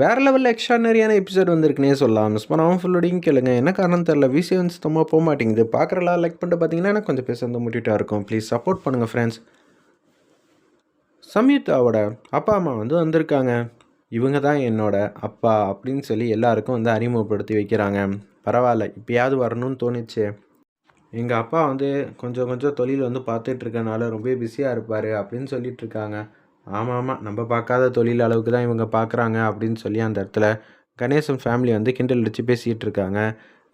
வேறு லெவலில் எக்ஸ்ட்ரானரியான எபிசோட் வந்திருக்குனே சொல்லலாம். மிஸ் பண்ணாமல் ஃபுல்லோடையும் கேளுங்க. என்ன காரணம் தெரில விசி வந்து சுத்தமாக போக மாட்டேங்குது. பார்க்குறலாம் லைக் பண்ணிட்டு பார்த்தீங்கன்னா எனக்கு கொஞ்சம் பேச வந்து முட்டிட்டாக இருக்கும். ப்ளீஸ் சப்போர்ட் பண்ணுங்கள் ஃப்ரெண்ட்ஸ் சம்யுக்தாவோட அப்பா அம்மா வந்து வந்திருக்காங்க. இவங்க தான் என்னோட அப்பா அப்படின்னு சொல்லி எல்லாருக்கும் வந்து அறிமுகப்படுத்தி வைக்கிறாங்க. பரவாயில்ல இப்போயாவது வரணும்னு தோணுச்சு. எங்கள் அப்பா வந்து கொஞ்சம் கொஞ்சம் தொழில் வந்து பார்த்துட்ருக்கனால ரொம்ப பிஸியாக இருப்பார் அப்படின்னு சொல்லிட்டு இருக்காங்க. ஆமாம் ஆமாம் நம்ம பார்க்காத தொழில் அளவுக்கு தான் இவங்க பார்க்குறாங்க அப்படின்னு சொல்லி அந்த இடத்துல கணேசன் ஃபேமிலி வந்து கிண்டல் அடித்து பேசிகிட்டு இருக்காங்க.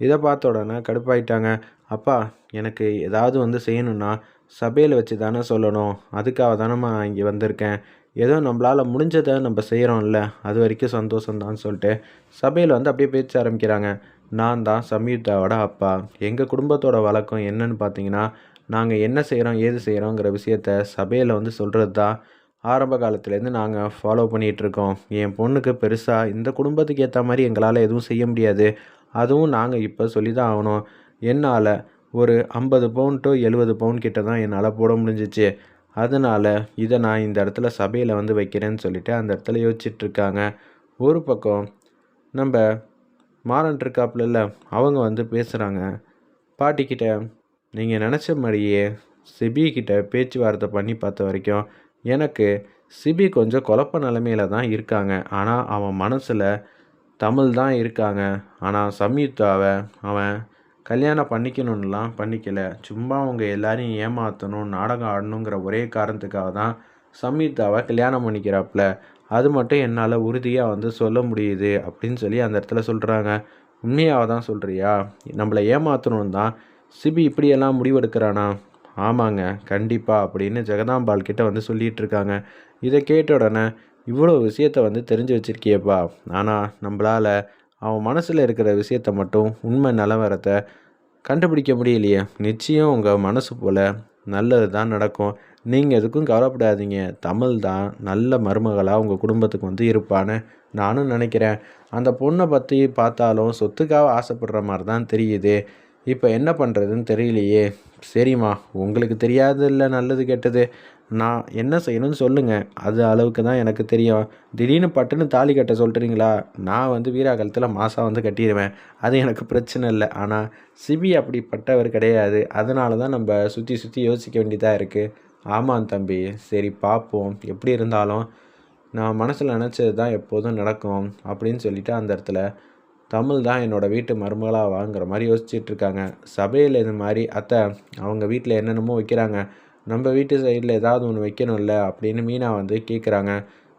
இதை பார்த்த உடனே கடுப்பாயிட்டாங்க. அப்பா எனக்கு ஏதாவது வந்து செய்யணும்னா சபையில் வச்சு தானே சொல்லணும். அதுக்காக தானேம்மா இங்கே வந்திருக்கேன். ஏதோ நம்மளால் முடிஞ்சதை நம்ம செய்கிறோம்ல அது வரைக்கும் சந்தோஷம்தான் சொல்லிட்டு சபையில் வந்து அப்படியே பேச்ச ஆரம்பிக்கிறாங்க. நான் தான் சம்யுக்தாவோட அப்பா. எங்கள் குடும்பத்தோட வழக்கம் என்னன்னு பார்த்தீங்கன்னா நாங்கள் என்ன செய்கிறோம் ஏது செய்கிறோங்கிற விஷயத்த சபையில் வந்து சொல்கிறது தான் ஆரம்ப காலத்துலேருந்து நாங்கள் ஃபாலோ பண்ணிகிட்ருக்கோம். என் பொண்ணுக்கு பெருசாக இந்த குடும்பத்துக்கு ஏற்ற மாதிரி எங்களால் எதுவும் செய்ய முடியாது. அதுவும் நாங்கள் இப்போ சொல்லி தான் ஆகணும். என்னால் ஒரு ஐம்பது பவுன் டு எழுபது பவுன் கிட்ட தான் என்னால் போட முடிஞ்சிச்சு. அதனால் இதை நான் இந்த இடத்துல சபையில் வந்து வைக்கிறேன்னு சொல்லிவிட்டு அந்த இடத்துல யோசிச்சிட்ருக்காங்க. ஒரு பக்கம் நம்ம மாறன் இருக்காப்புல அவங்க வந்து பேசுகிறாங்க பாட்டிக்கிட்ட நீங்கள் நினச்ச மாதிரியே செபிகிட்ட பேச்சுவார்த்தை பண்ணி பார்த்த வரைக்கும் எனக்கு சிபி கொஞ்சம் குழப்ப நிலமையில தான் இருக்காங்க. ஆனால் அவன் மனசில் தமிழ் தான் இருக்காங்க. ஆனால் சம்யுக்தாவை அவன் கல்யாணம் பண்ணிக்கணும்லாம் பண்ணிக்கல. சும்மா அவங்க எல்லாரையும் ஏமாற்றணும் நாடகம் ஆடணுங்கிற ஒரே காரணத்துக்காக தான் சம்யுக்தாவை கல்யாணம் பண்ணிக்கிறாப்புல. அது மட்டும் என்னால் உறுதியாக வந்து சொல்ல முடியுது அப்படின்னு சொல்லி அந்த இடத்துல சொல்கிறாங்க உண்மையாக தான் சொல்கிறியா நம்மளை ஏமாற்றணும் தான் சிபி இப்படியெல்லாம் முடிவெடுக்கிறானா? ஆமாங்க கண்டிப்பாக அப்படின்னு ஜெகதாம்பாள் கிட்ட வந்து சொல்லிகிட்டு இருக்காங்க. இதை கேட்ட உடனே இவ்வளோ விஷயத்த வந்து தெரிஞ்சு வச்சுருக்கியப்பா. ஆனால் நம்மளால் அவன் மனசில் இருக்கிற விஷயத்த மட்டும் உண்மை நிலவரத்தை கண்டுபிடிக்க முடியலையே. நிச்சயம் உங்கள் மனசு போல் நல்லது தான் நடக்கும். நீங்கள் எதுக்கும் கவலைப்படாதீங்க. தமிழ் தான் நல்ல மருமகளாக உங்கள் குடும்பத்துக்கு வந்து இருப்பான்னு நானும் நினைக்கிறேன். அந்த பொண்ணை பற்றி பார்த்தாலும் சொத்துக்காக ஆசைப்படுற மாதிரி தான் தெரியுது. இப்போ என்ன பண்ணுறதுன்னு தெரியலையே. சரிம்மா உங்களுக்கு தெரியாது இல்லை நல்லது கெட்டது. நான் என்ன செய்யணும்னு சொல்லுங்கள் அது அளவுக்கு தான் எனக்கு தெரியும். திடீர்னு பட்டுன்னு தாலி கட்ட சொல்கிறீங்களா நான் வந்து வீராகலத்தில் மாதம் வந்து கட்டிடுவேன் அது எனக்கு பிரச்சனை இல்லை. ஆனால் சிபி அப்படிப்பட்டவர் கிடையாது. அதனால தான் நம்ம சுற்றி சுற்றி யோசிக்க வேண்டியதாக இருக்குது ஆமாம் தம்பி. சரி பார்ப்போம். எப்படி இருந்தாலும் நான் மனசில் நினச்சது தான் எப்போதும் நடக்கும் அப்படின்னு சொல்லிவிட்டு அந்த இடத்துல தமிழ் தான் என்னோடய வீட்டு மருமகளாக வாங்குற மாதிரி யோசிச்சுட்டு இருக்காங்க சபையில் இது மாதிரி அத்தை அவங்க வீட்டில் என்னென்னமோ வைக்கிறாங்க. நம்ம வீட்டு சைடில் ஏதாவது ஒன்று வைக்கணும்ல? அப்படின்னு மீனா வந்து கேட்குறாங்க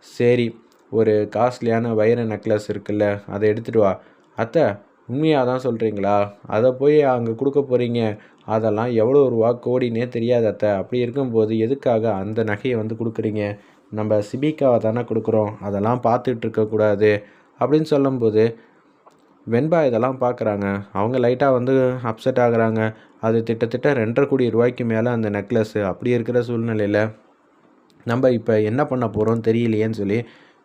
சரி ஒரு காஸ்ட்லியான வைர நெக்லஸ் இருக்குல்ல அதை எடுத்துகிட்டு வா. அத்தை உண்மையாக தான் சொல்கிறீங்களா அதை போய் அங்கே கொடுக்க போகிறீங்க அதெல்லாம் எவ்வளோ ரூபா கோடினே தெரியாது அத்தை. அப்படி இருக்கும்போது எதுக்காக அந்த நகையை வந்து கொடுக்குறீங்க? நம்ம சிபிக்காவை தானே கொடுக்குறோம். அதெல்லாம் பார்த்துட்டு இருக்கக்கூடாது. அப்படின்னு சொல்லும்போது வெண்பா இதெல்லாம் பார்க்குறாங்க. அவங்க லைட்டாக வந்து அப்செட் ஆகுறாங்க. அது திட்டத்திட்ட ரெண்டரை கோடி ரூபாய்க்கு மேலே அந்த நெக்லஸ்ஸு அப்படி இருக்கிற சூழ்நிலையில் நம்ம இப்போ என்ன பண்ண போகிறோம் தெரியலையேன்னு சொல்லி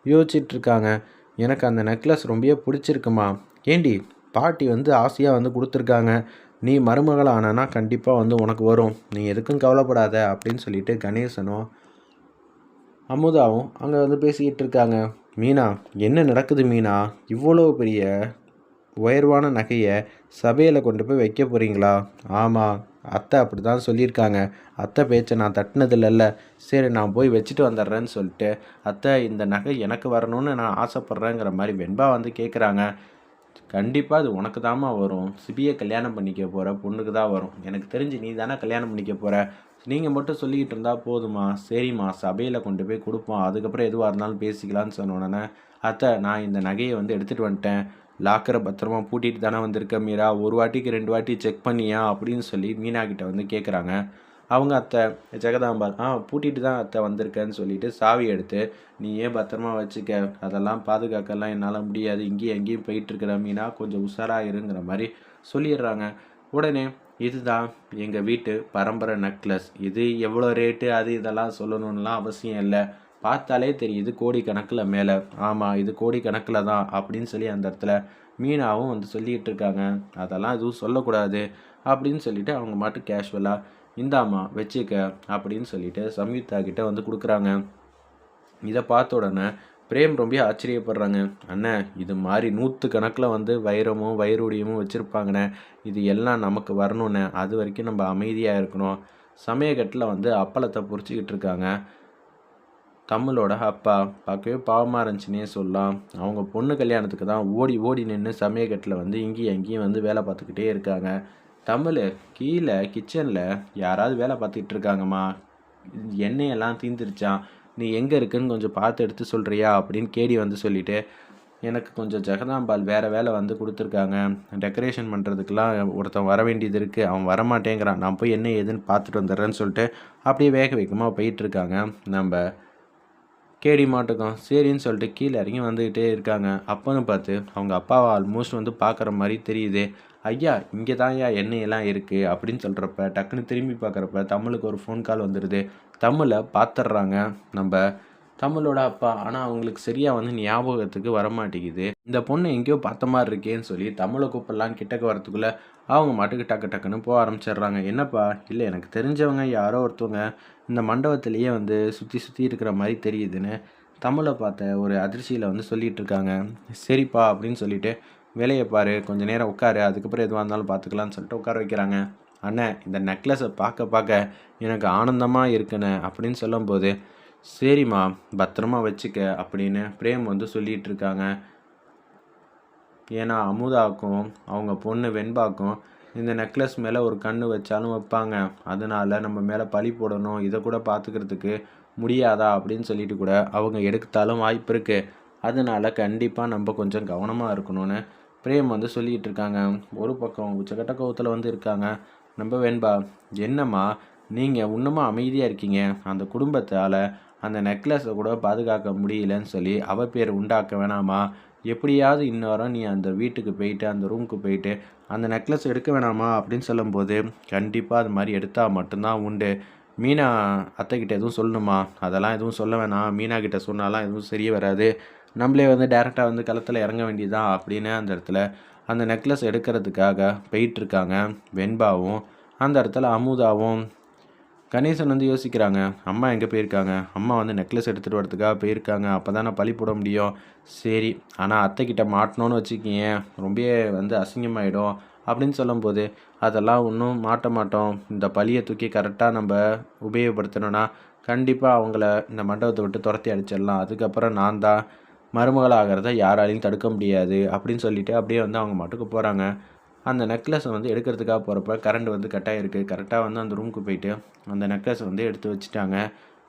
யோசிச்சிட்ருக்காங்க எனக்கு அந்த நெக்லஸ் ரொம்பவே பிடிச்சிருக்குமா? ஏண்டி பாட்டி வந்து ஆசையாக வந்து கொடுத்துருக்காங்க. நீ மருமகள் ஆனானா கண்டிப்பாக வந்து உனக்கு வரும். நீ எதுக்கும் கவலைப்படாத அப்படின்னு சொல்லிட்டு கணேசனும் அமுதாவும் அங்கே வந்து பேசிக்கிட்டு இருக்காங்க. மீனா என்ன நடக்குது மீனா? இவ்வளோ பெரிய உயர்வான நகையை சபையில் கொண்டு போய் வைக்க போகிறீங்களா ஆமாம் அத்தை அப்படி தான் சொல்லியிருக்காங்க. அத்தை பேச்சை நான் தட்டினதில்லல்ல. சரி நான் போய் வச்சுட்டு வந்துடுறேன்னு சொல்லிட்டு அத்தை இந்த நகை எனக்கு வரணும்னு நான் ஆசைப்பட்றேங்கிற மாதிரி வெண்பா வந்து கேட்குறாங்க கண்டிப்பாக அது உனக்கு தாம்மா வரும். சிபியை கல்யாணம் பண்ணிக்க போகிற பொண்ணுக்கு தான் வரும். எனக்கு தெரிஞ்சு நீ தானே கல்யாணம் பண்ணிக்க போகிற நீங்கள் மட்டும் சொல்லிக்கிட்டு இருந்தால் போதுமா சரிம்மா. சபையில் கொண்டு போய் கொடுப்போம். அதுக்கப்புறம் எதுவாக இருந்தாலும் பேசிக்கலான்னு சொன்ன உடனே அத்தை நான் இந்த நகையை வந்து எடுத்துகிட்டு வந்துட்டேன். லாக்கரை பத்திரமா பூட்டிட்டு தானே வந்திருக்க மீரா? ஒரு வாட்டிக்கு ரெண்டு வாட்டி செக் பண்ணியா? அப்படின்னு சொல்லி மீனா கிட்ட வந்து கேட்குறாங்க அவங்க அத்தை ஜெகதாம்பாள் ஆ பூட்டிட்டு தான் அத்தை வந்திருக்கேன்னு சொல்லிட்டு சாவி எடுத்து நீ ஏன் பத்திரமா வச்சுக்க? அதெல்லாம் பாதுகாக்கலாம் என்னால் முடியாது. இங்கேயும் எங்கேயும் போயிட்டுருக்கிற மீனா கொஞ்சம் உஷாராக இருங்கிற மாதிரி சொல்லிடுறாங்க. உடனே இதுதான் எங்கள் வீட்டு பரம்பரை நெக்லஸ் இது எவ்வளோ ரேட்டு அது இதெல்லாம் சொல்லணும்லாம் அவசியம் இல்லை. பார்த்தாலே தெரியுது கோடிக்கணக்கில் மேலே. ஆமாம் இது கோடிக்கணக்கில் தான் அப்படின்னு சொல்லி அந்த இடத்துல மீனாவும் வந்து சொல்லிகிட்டு இருக்காங்க. அதெல்லாம் எதுவும் சொல்லக்கூடாது அப்படின்னு சொல்லிட்டு அவங்க மாட்டு கேஷுவலாக இந்தாம்மா வச்சுக்க அப்படின்னு சொல்லிட்டு சம்யுக்தா கிட்ட வந்து கொடுக்குறாங்க. இதை பார்த்த உடனே பிரேம் ரொம்ப ஆச்சரியப்படுறாங்க. அண்ணன் இது மாதிரி நூற்று கணக்கில் வந்து வைரமும் வைரூடியமும் வச்சுருப்பாங்கண்ணே. இது எல்லாம் நமக்கு வரணுண்ணே அது வரைக்கும் நம்ம அமைதியாக இருக்கணும். சமயக்கட்டில் வந்து அப்பளத்தை பொறிச்சிக்கிட்டு இருக்காங்க. தமிழோட அப்பா பார்க்கவே பாவமாக இருந்துச்சுன்னே சொல்லலாம். அவங்க பொண்ணு கல்யாணத்துக்கு தான் ஓடி ஓடி நின்று சமயக்கட்டில் வந்து இங்கேயும் அங்கேயும் வந்து வேலை பார்த்துக்கிட்டே இருக்காங்க. தமிழ் கீழே கிச்சனில் யாராவது வேலை பார்த்துக்கிட்டு இருக்காங்கம்மா. எண்ணெயெல்லாம் தீந்துருச்சான் நீ எங்கே இருக்குன்னு கொஞ்சம் பார்த்து எடுத்து சொல்கிறியா அப்படின்னு கேடி வந்து சொல்லிவிட்டு எனக்கு கொஞ்சம் ஜெகதாம்பால் வேறு வேலை வந்து கொடுத்துருக்காங்க. டெக்கரேஷன் பண்ணுறதுக்கெலாம் ஒருத்தன் வர வேண்டியது இருக்குது அவன் வரமாட்டேங்கிறான். நான் போய் என்ன ஏதுன்னு பார்த்துட்டு வந்துடுறேன்னு சொல்லிட்டு அப்படியே வேக வேகமாக போயிட்டுருக்காங்க நம்ம கேடி மாட்டுக்கும் சரின்னு சொல்லிட்டு கீழே இறங்கி வந்துக்கிட்டே இருக்காங்க. அப்போன்னு பார்த்து அவங்க அப்பாவை ஆல்மோஸ்ட் வந்து பார்க்குற மாதிரி தெரியுது. ஐயா இங்கே தான் ஐயா எண்ணெயெல்லாம் இருக்குது அப்படின்னு சொல்கிறப்ப டக்குன்னு திரும்பி பார்க்குறப்ப தமிழுக்கு ஒரு ஃபோன் கால் வந்துடுது தமிழை பார்த்துட்றாங்க. நம்ம தமிழோட அப்பா. ஆனால் அவங்களுக்கு சரியாக வந்து ஞாபகத்துக்கு வரமாட்டேங்குது. இந்த பொண்ணு எங்கேயோ பார்த்த மாதிரி இருக்கேன்னு சொல்லி தமிழை கூப்பிடலாம் கிட்டக்க வரத்துக்குள்ளே அவங்க மாட்டுக்கு டக்கு டக்குன்னு போக ஆரம்பிச்சிடுறாங்க. என்னப்பா? இல்லை எனக்கு தெரிஞ்சவங்க யாரோ ஒருத்தவங்க இந்த மண்டபத்திலேயே வந்து சுற்றி சுற்றி இருக்கிற மாதிரி தெரியுதுன்னு தமிழை பார்த்த ஒரு அதிர்ச்சியில் வந்து சொல்லிகிட்டு இருக்காங்க. சரிப்பா அப்படின்னு சொல்லிட்டு வேலையை பாரு கொஞ்சம் நேரம் உட்காரு அதுக்கப்புறம் எதுவாக இருந்தாலும் பார்த்துக்கலான்னு சொல்லிட்டு உட்கார வைக்கிறாங்க. அண்ணன் இந்த நெக்லஸை பார்க்க பார்க்க எனக்கு ஆனந்தமாக இருக்குண்ணே அப்படின்னு சொல்லும்போது சரிம்மா பத்திரமா வச்சுக்க அப்படின்னு பிரேம் வந்து சொல்லிகிட்டு இருக்காங்க ஏன்னா அமுதாக்கும் அவங்க பொண்ணு வெண்பாக்கும் இந்த நெக்லஸ் மேலே ஒரு கண்ணு வச்சாலும் வைப்பாங்க. அதனால நம்ம மேலே பழி போடணும் இதை கூட பார்த்துக்கிறதுக்கு முடியாதா அப்படின்னு சொல்லிட்டு கூட அவங்க எடுத்தாலும் வாய்ப்பு இருக்குது அதனால கண்டிப்பாக நம்ம கொஞ்சம் கவனமாக இருக்கணும்னு பிரேம் வந்து சொல்லிகிட்டு இருக்காங்க ஒரு பக்கம் உச்சக்கட்ட கோவத்தில் வந்து இருக்காங்க. நம்ம வெண்பா என்னம்மா நீங்கள் இன்னமும் அமைதியாக இருக்கீங்க? அந்த குடும்பத்தால் அந்த நெக்லஸை கூட பாதுகாக்க முடியலன்னு சொல்லி அவ பேர் உண்டாக்க வேணாமா? எப்படியாவது இன்னொரு நீ அந்த வீட்டுக்கு போயிட்டு அந்த ரூமுக்கு போயிட்டு அந்த நெக்லஸ் எடுக்க வேணாமா? அப்படின்னு சொல்லும்போது கண்டிப்பாக அது மாதிரி எடுத்தால் மட்டும்தான் உண்டு. மீனா அத்தைக்கிட்ட எதுவும் சொல்லணுமா? அதெல்லாம் எதுவும் சொல்ல வேணாம். மீனா கிட்ட சொன்னாலாம் எதுவும் சரியே வராது. நம்மளே வந்து டேரெக்டாக வந்து களத்தில் இறங்க வேண்டியதுதான் அப்படின்னு அந்த இடத்துல அந்த நெக்லஸ் எடுக்கிறதுக்காக போயிட்டுருக்காங்க வெண்பாவும் அந்த இடத்துல அமுதாவும் கணேசன் வந்து யோசிக்கிறாங்க அம்மா எங்கே போயிருக்காங்க? அம்மா வந்து நெக்லஸ் எடுத்துகிட்டு வரதுக்காக போயிருக்காங்க அப்போ தான் நான் பழி போட முடியும். சரி ஆனால் அத்தைக்கிட்ட மாட்டணும்னு வச்சுக்கிங்க ரொம்பவே வந்து அசிங்கமாயிடும் அப்படின்னு சொல்லும்போது அதெல்லாம் ஒன்றும் மாட்ட மாட்டோம். இந்த பழியை தூக்கி கரெக்டாக நம்ம உபயோகப்படுத்தணும்னா கண்டிப்பாக அவங்கள இந்த மண்டபத்தை விட்டு துரத்தி அடிச்சிடலாம். அதுக்கப்புறம் நான் தான் மருமகளாகிறத யாராலையும் தடுக்க முடியாது அப்படின்னு சொல்லிட்டு அப்படியே வந்து அவங்க மட்டுக்கு போகிறாங்க அந்த நெக்லஸை வந்து எடுக்கிறதுக்காக போகிறப்ப கரண்ட் வந்து கட்டாயிருக்கு கரெக்டாக வந்து அந்த ரூமுக்கு போயிட்டு அந்த நெக்லஸை வந்து எடுத்து வச்சுட்டாங்க.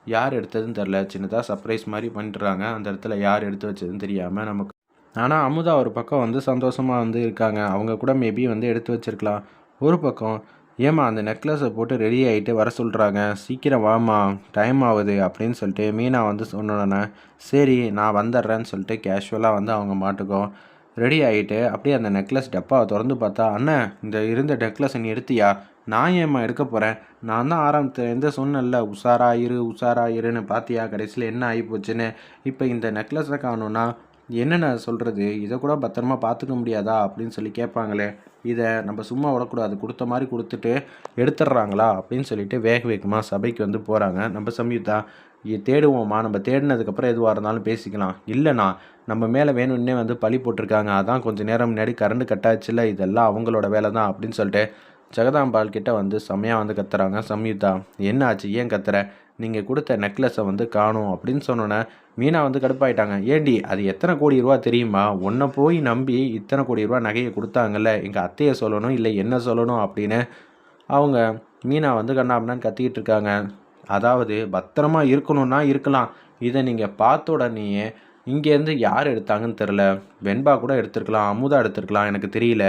யார் எடுத்ததுன்னு தெரில சின்னதாக சர்ப்ரைஸ் மாதிரி பண்ணிட்டுறாங்க அந்த இடத்துல யார் எடுத்து வச்சதுன்னு தெரியாமல் நமக்கு. ஆனால் அமுதா ஒரு பக்கம் வந்து சந்தோஷமாக வந்து இருக்காங்க. அவங்க கூட மேபி வந்து எடுத்து வச்சிருக்கலாம். ஒரு பக்கம் ஏம்மா அந்த நெக்லஸை போட்டு ரெடி ஆகிட்டு வர சொல்கிறாங்க சீக்கிரம் வாமா டைம் ஆகுது. அப்படின்னு சொல்லிட்டு மீனா வந்து சொன்னோன்னே சரி நான் வந்துடுறேன்னு சொல்லிட்டு கேஷுவலாக வந்து அவங்க மாட்டுக்கும். ரெடி ஆகிட்டு அப்படியே அந்த நெக்லஸ் டப்பாவை திறந்து பார்த்தா அண்ணன் இந்த இருந்த நெக்லஸ் நீ எடுத்தியா? நான் ஏம்மா எடுக்க போகிறேன் நான் தான் ஆரம்பத்தில் உஷாரா சொன்னேன்ல உஷாரா இருன்னு பார்த்தியா கடைசியில் என்ன ஆகி போச்சுன்னு? இப்போ இந்த நெக்லஸை காணும்னா என்னென்ன சொல்கிறது இதை கூட பத்திரமா பார்த்துக்க முடியாதா? அப்படின்னு சொல்லி கேட்பாங்களே இதை நம்ம சும்மா விடக்கூடாது கொடுத்த மாதிரி கொடுத்துட்டு எடுத்துடுறாங்களா? அப்படின்னு சொல்லிட்டு வேக வேகமாக சபைக்கு வந்து போகிறாங்க நம்ம சம்யுக்தா தேடுவோம்மா. நம்ம தேடினதுக்கப்புறம் எதுவாக இருந்தாலும் பேசிக்கலாம். இல்லைண்ணா நம்ம மேலே வேணும்னே வந்து பழி போட்டிருக்காங்க. அதான் கொஞ்சம் நேரம் முன்னாடி கரண்ட் கட்டாச்சுல இதெல்லாம் அவங்களோட வேலை தான் அப்படின்னு சொல்லிட்டு ஜெகதாம்பால் கிட்டே வந்து செம்மையாக வந்து கத்துறாங்க. சம்யுக்தா என்ன ஆச்சு ஏன் கத்துற? நீங்கள் கொடுத்த நெக்லஸை வந்து காணும். அப்படின்னு சொன்னோன்னே மீனா வந்து கடுப்பாயிட்டாங்க. ஏண்டி அது எத்தனை கோடி ரூபா தெரியுமா? உன்னை போய் நம்பி இத்தனை கோடி ரூபா நகையை கொடுத்தாங்கல்ல. எங்கள் அத்தையை சொல்லணும் இல்லை என்ன சொல்லணும்? அப்படின்னு அவங்க மீனா வந்து கண்ணாபின்னான்னு கத்திக்கிட்டு இருக்காங்க. அதாவது பத்திரமா இருக்கணும்னா இருக்கலாம். இதை நீங்கள் பார்த்த உடனேயே இங்கேருந்து யார் எடுத்தாங்கன்னு தெரில வெண்பா கூட எடுத்திருக்கலாம் அமுதா எடுத்திருக்கலாம் எனக்கு தெரியல.